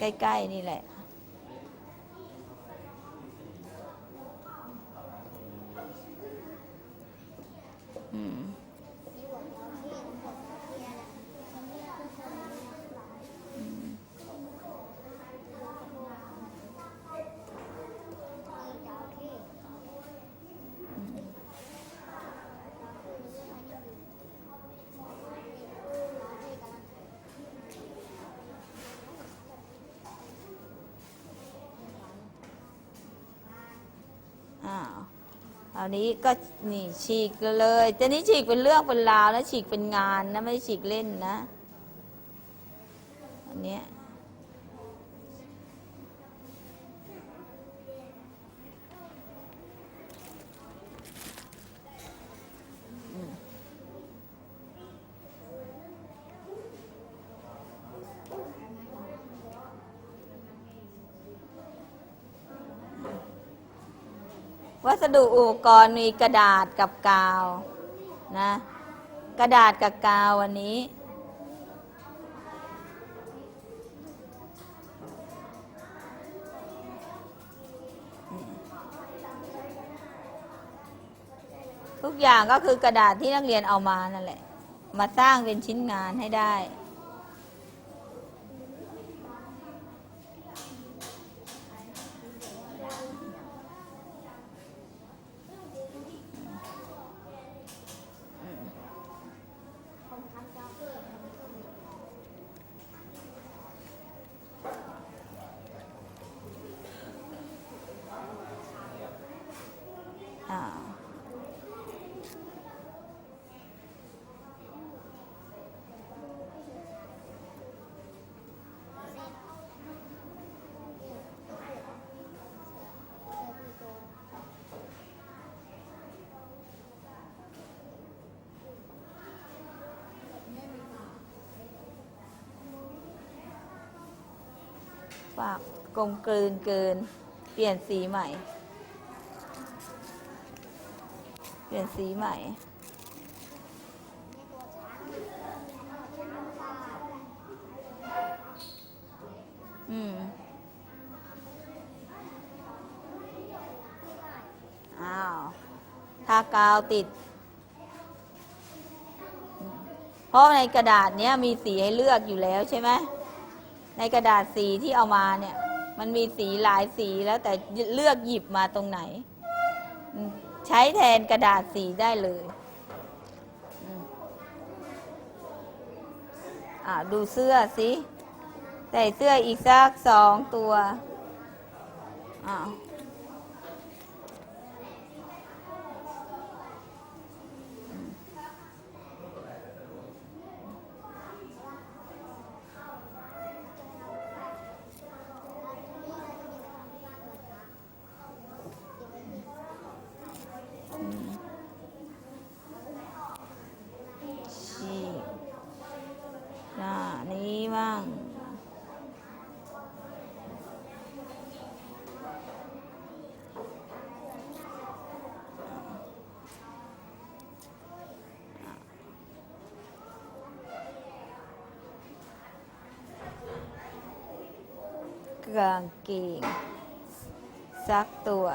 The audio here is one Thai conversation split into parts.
ใกล้ ๆ นี่แหละ อันนี้ก็นี่ฉีกเลยแต่นี้ฉีกเป็นเรื่องเป็นราวนะฉีกเป็นงานนะไม่ได้ฉีกเล่นนะ อันเนี้ยอืม วัสดุอุปกรณ์มีกระดาษกับกาวนะกระดาษกับกาววันนี้ ทุกอย่างก็คือกระดาษที่นักเรียนเอามานั่นแหละ มาสร้างเป็นชิ้นงานให้ได้ากกลมกลืนเกิน เปลี่ยนสีใหม่ เปลี่ยนสีใหม่ อืม อ้าว ทากาวติด เพราะในกระดาษเนี้ยมีสีให้เลือกอยู่แล้วใช่ไหม ในกระดาษสีที่เอามาเนี่ย มันมีสีหลายสีแล้วแต่เลือกหยิบมาตรงไหน ใช้แทนกระดาษสีได้เลยอ่าดูเสื้อสิ ใส่เสื้ออีกสักสองตัวอ้าวฉีกหน้านี้บ้าง กางเกงซักตัว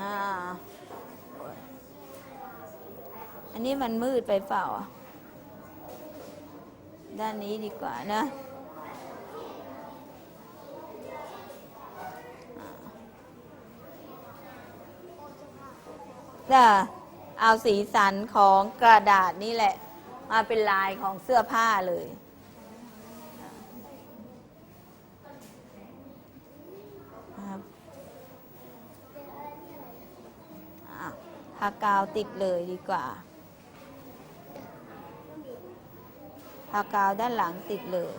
อ่า อันนี้มันมืดไปเปล่า ด้านนี้ดีกว่านะจ้ะ เอาสีสันของกระดาษนี่แหละ มาเป็นลายของเสื้อผ้าเลยครับอะทากาวติดเลยดีกว่า ทากาวด้านหลังติดเลย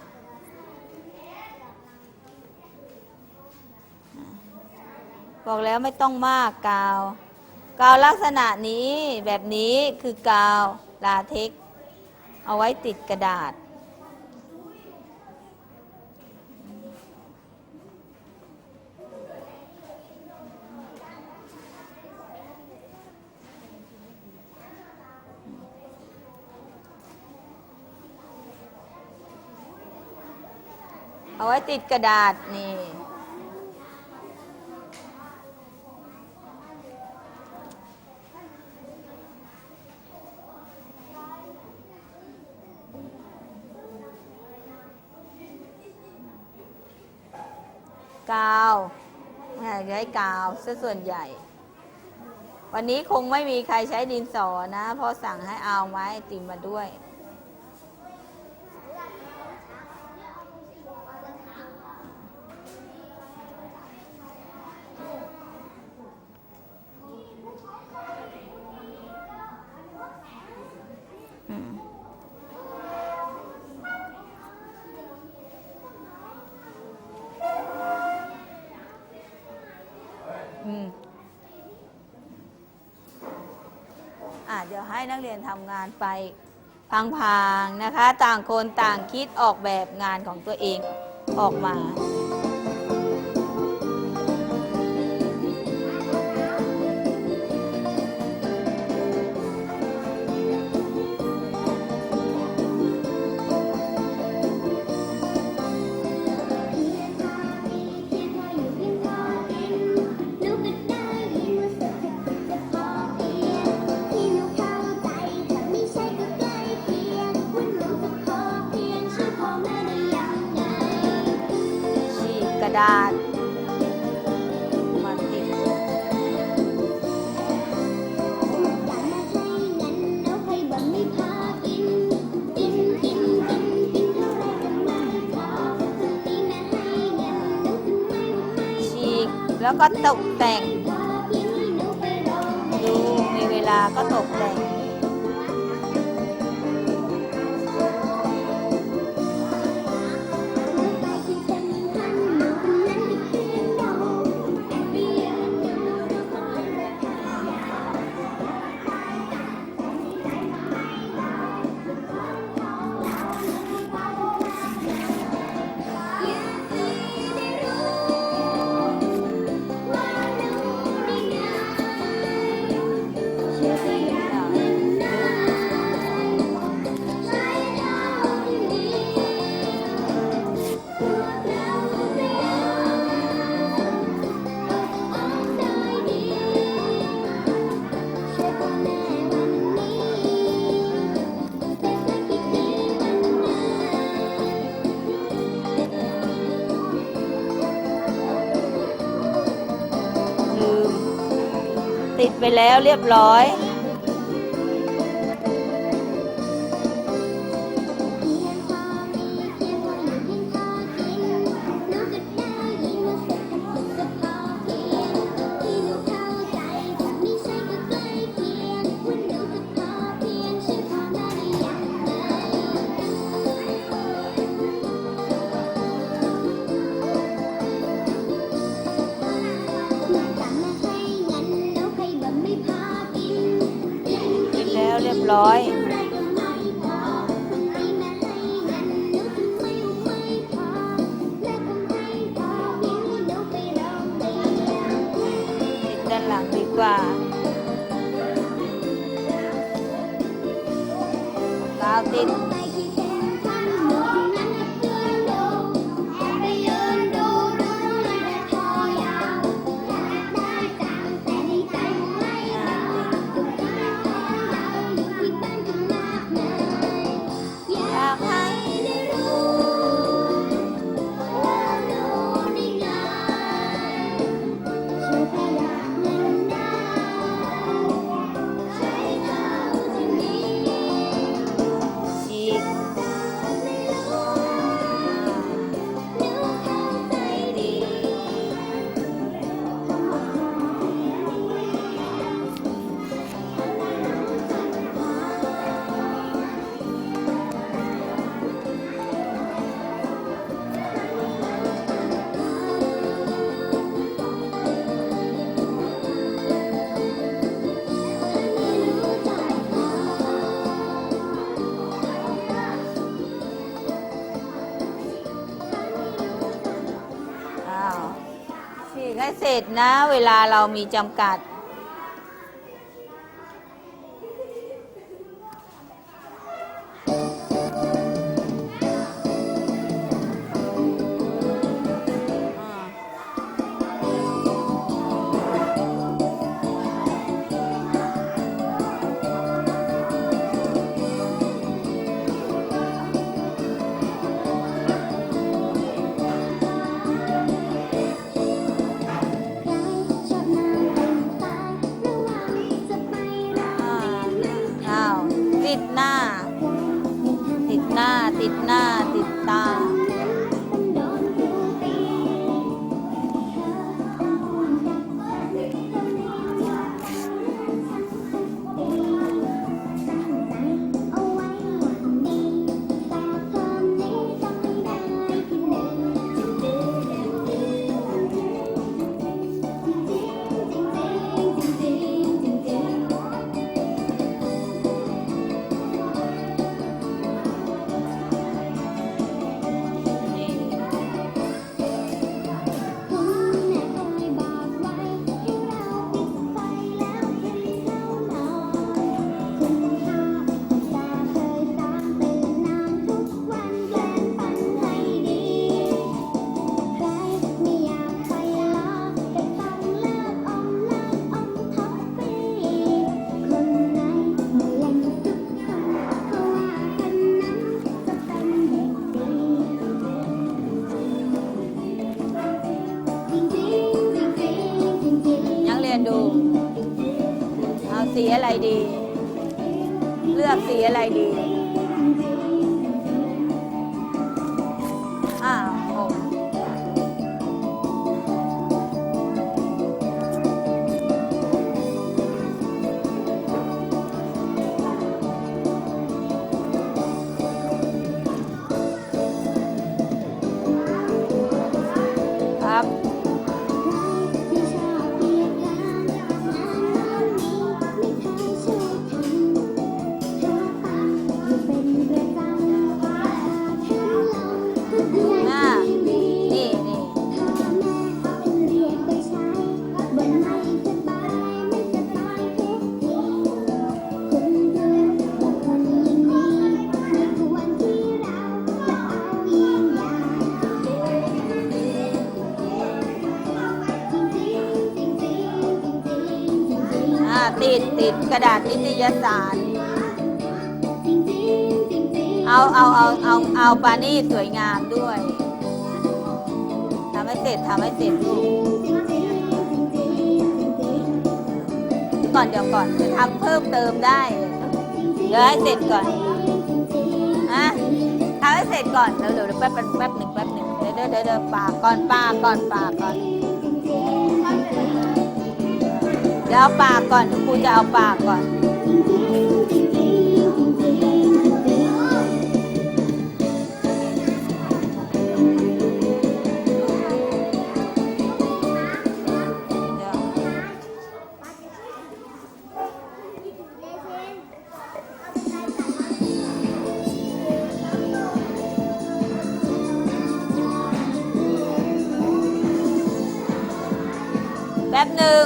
บอกแล้วไม่ต้องมากกาว กาวลักษณะนี้แบบนี้คือกาวลาเท็ก เอาไว้ติดกระดาษ เอาไว้ติดกระดาษนี่ กาวใช้กาวซะส่วนใหญ่ วันนี้คงไม่มีใครใช้ดินสอนะ เพราะสั่งให้เอาไม้ติมมาด้วย อืม อืม อะเดี๋ยวให้นักเรียน ทำงานไปพังๆนะคะ ต่างคนต่างคิดออกแบบงานของตัวเองออกมา ระดาษมาติดฉีกแล้วก็ตกแต่ง ดูมีเวลาก็ตกแต่ง ไปแล้วเรียบร้อย ร้อย ร็จนะ เวลาเรามีจำกัด ดหน้า ติดหน้าติดหน้า ติดติดกระดาษนิตยสาร เอาเอาเอาเอาเอาปานี่สวยงามด้วยทำให้เสร็จทำให้เสร็จลูกก่อนเดี๋ยวก่อนจะทำเพิ่มเติมได้ เดี๋ยวให้เสร็จก่อนอะทำให้เสร็จก่อนเดี๋ยวเดี๋ยวเดี๋ยวแป๊บแป๊บแป๊บหนึ่งแป๊บหนึ่งเดี๋ยวเดี๋ยวเดี๋ยวเดี๋ยวปากก่อนปากก่อนปากก่อน เดี๋ยวเอาปากก่อนครูจะเอาปากก่อน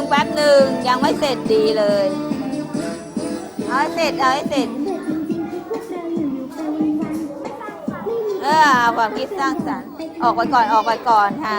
แป๊บหนึ่งยังไม่เสร็จดีเลยเอาให้เสร็จเอาให้เสร็จ เออเอาความคิดสร้างสรรค์ออกไปก่อนออกไปก่อนค่ะ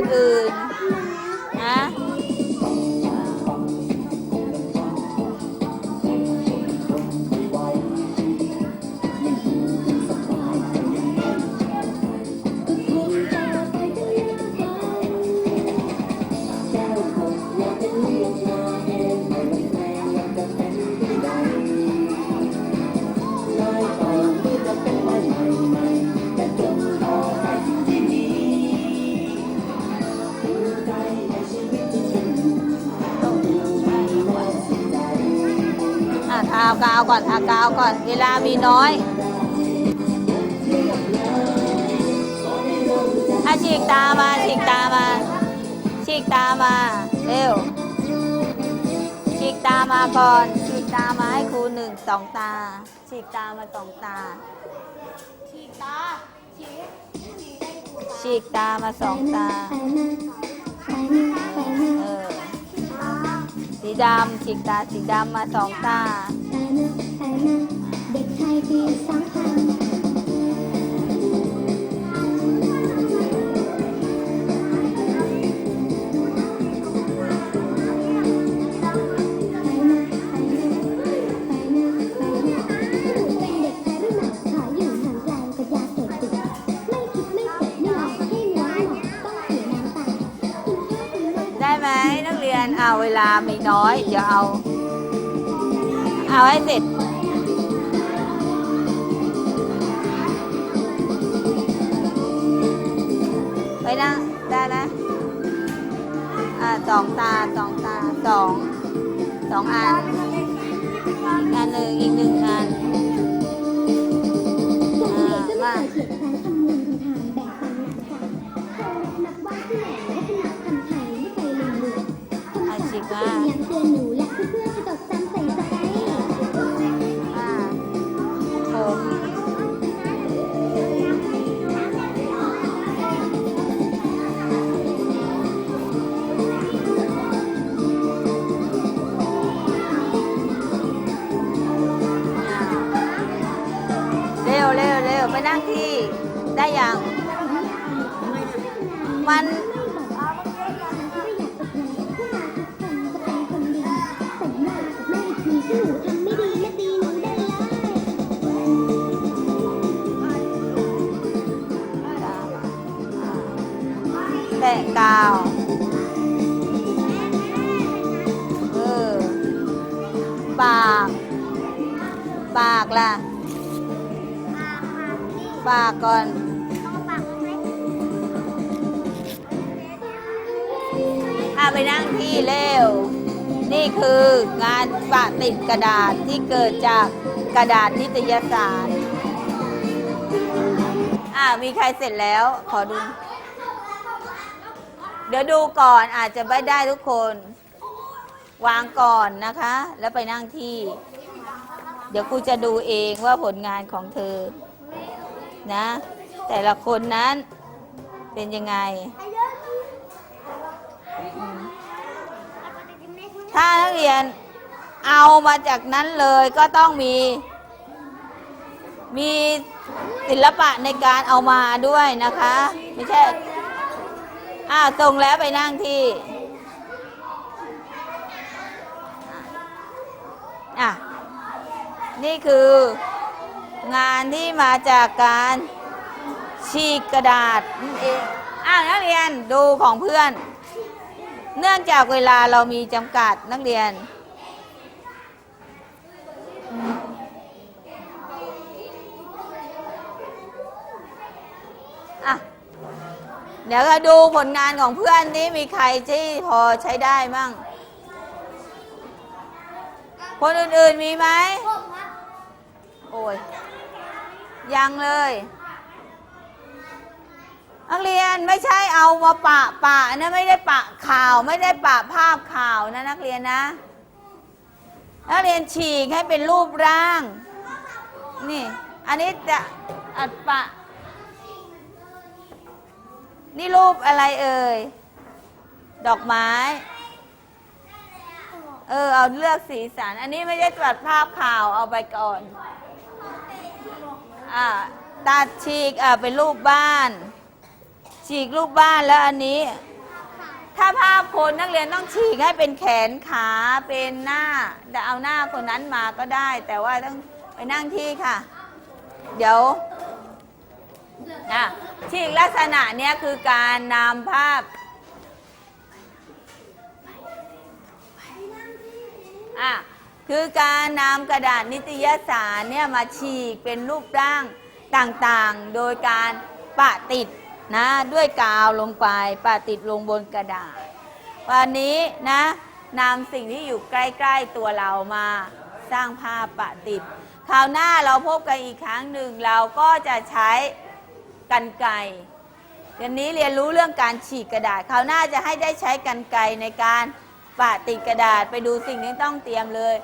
ย กาวก่อนทากาวก่อนเวลามีน้อยอาฉีกตามาฉีกตามาฉีกตามาเร็วฉีกตามาก่อนฉีกตามาให้ครูหนึ่งสองตาฉีกตามาสองตาฉีกตาฉีกฉีกได้ดูตาฉีกตามาสองตาไปมาไปมาไปมาเออสีดำฉีกตาสีดำมาสองตา ไปมาไปมาเด็กชายปีสองพันไปมาไปมาไปมาไปมาเป็นเด็กชายรุ่นใหม่ขออยู่ห่างไกลกับยาเสพติดไม่คิดไม่เจ็บไม่หลอกให้หลอกต้องเสียน้ำตาได้ไหมนักเรียนเอาเวลาไมีน้อย เดี๋ยวเอา เอาให้เสร็จ ไปนะได้นะอ่าสองตาสองตาสองสองอันอีกอันหนึ่งอีกหนึ่งอันจากเด็กก็ไม่เขียนแผนคำนวณคำถาม นั่งที่ได้ยัง อะไปนั่งที่เร็ว นี่คืองานปะติดกระดาษที่เกิดจากกระดาษนิตยสาร อะมีใครเสร็จแล้ว ขอดู เดี๋ยวดูก่อนอาจจะไม่ได้ทุกคน วางก่อนนะคะ แล้วไปนั่งที่ เดี๋ยวครูจะดูเองว่าผลงานของเธอ นะ แต่ละคนนั้นเป็นยังไง ถ้านักเรียนเอามาจากนั้นเลยก็ต้องมี มีศิลปะในการเอามาด้วยนะคะ ไม่ใช่อ่าตรงแล้วไปนั่งที่อะนี่คืองานที่มาจากการฉีกกระดาษนั่นเองอ้าวนักเรียนดูของเพื่อน เนื่องจากเวลาเรามีจำกัดนักเรียน อะ เดี๋ยวก็ดูผลงานของเพื่อนนี้มีใครที่พอใช้ได้มั่ง คนอื่นๆมีไหม โอ้ย ยังเลย นักเรียนไม่ใช่เอามาปะปะนะไม่ได้ปะข่าวไม่ได้ปะภาพข่าวนะนักเรียนนะ นักเรียนฉีกให้เป็นรูปร่าง นี่ อันนี้จะอัดปะ นี่รูปอะไรเอ่ย ดอกไม้ เออ เอาเลือกสีสัน อันนี้ไม่ได้ตัดภาพข่าวเอาไปก่อน อ่าตัดฉีกอ่าเป็นรูปบ้าน ฉีกรูปบ้านแล้วอันนี้ ถ้าภาพคนนักเรียนต้องฉีกให้เป็นแขนขาเป็นหน้าจะเอาหน้าคนนั้นมาก็ได้ แต่ว่าต้องไปนั่งที่ค่ะ เดี๋ยวอะฉีกลักษณะเนี้ยคือการนำภาพอะคือการนำกระดาษนิตยสารเนี่ยมาฉีกเป็นรูปร่างต่างๆ โดยการปะติด นะด้วยกาวลงไปปะติดลงบนกระดาษ วันนี้นะนำสิ่งที่อยู่ใกล้ ๆตัวเรามาสร้างภาพปะติดคราวหน้าเราพบกันอีกครั้งหนึ่งเราก็จะใช้กันไกรเดี๋ยวนี้เรียนรู้เรื่องการฉีกกระดาษคราวหน้าจะให้ได้ใช้กันไกในการปะติดกระดาษไปดูสิ่งที่ต้องเตรียมเลย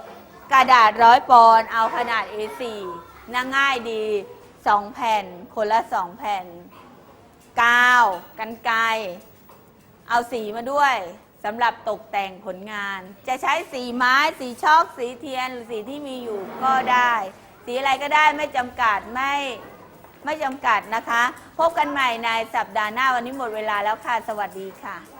กระดาษร้อยปอนเอาขนาด A4 น่าง่ายดีสองแผ่น คนละสองแผ่น กาวกันไกเอาสีมาด้วยสำหรับตกแต่งผลงาน จะใช้สีไม้สีช็อกสีเทียนหรือสีที่มีอยู่ก็ได้ สีอะไรก็ได้ไม่จำกัดไม่ไม่จำกัดนะคะ พบกันใหม่ในสัปดาห์หน้าวันนี้หมดเวลาแล้วค่ะ สวัสดีค่ะ